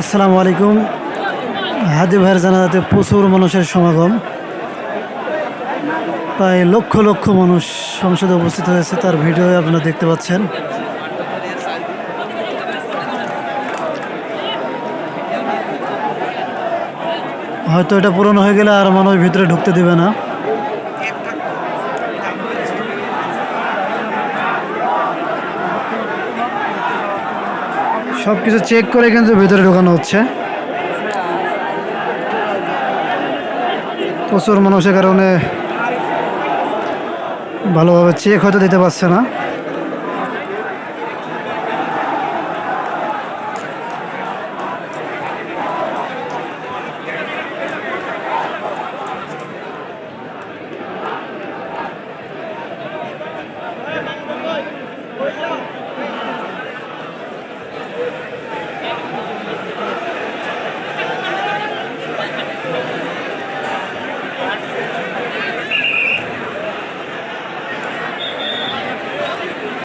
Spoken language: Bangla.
আসসালামু আলাইকুম। হাজি ভাইয়ের জানাজাতে প্রচুর মানুষের সমাগম। প্রায় লক্ষ লক্ষ মানুষ সংসদে উপস্থিত হয়েছে, তার ভিডিও আপনারা দেখতে পাচ্ছেন। হয়তো এটা পুরনো হয়ে গেলে আর মানুষ ভিতরে ঢুকতে দেবে না। সব কিছু চেক করে কিন্তু ভেতরে ঢোকানো হচ্ছে। প্রচুর মানুষের কারণে ভালোভাবে চেক হয়তো দিতে পারছে না।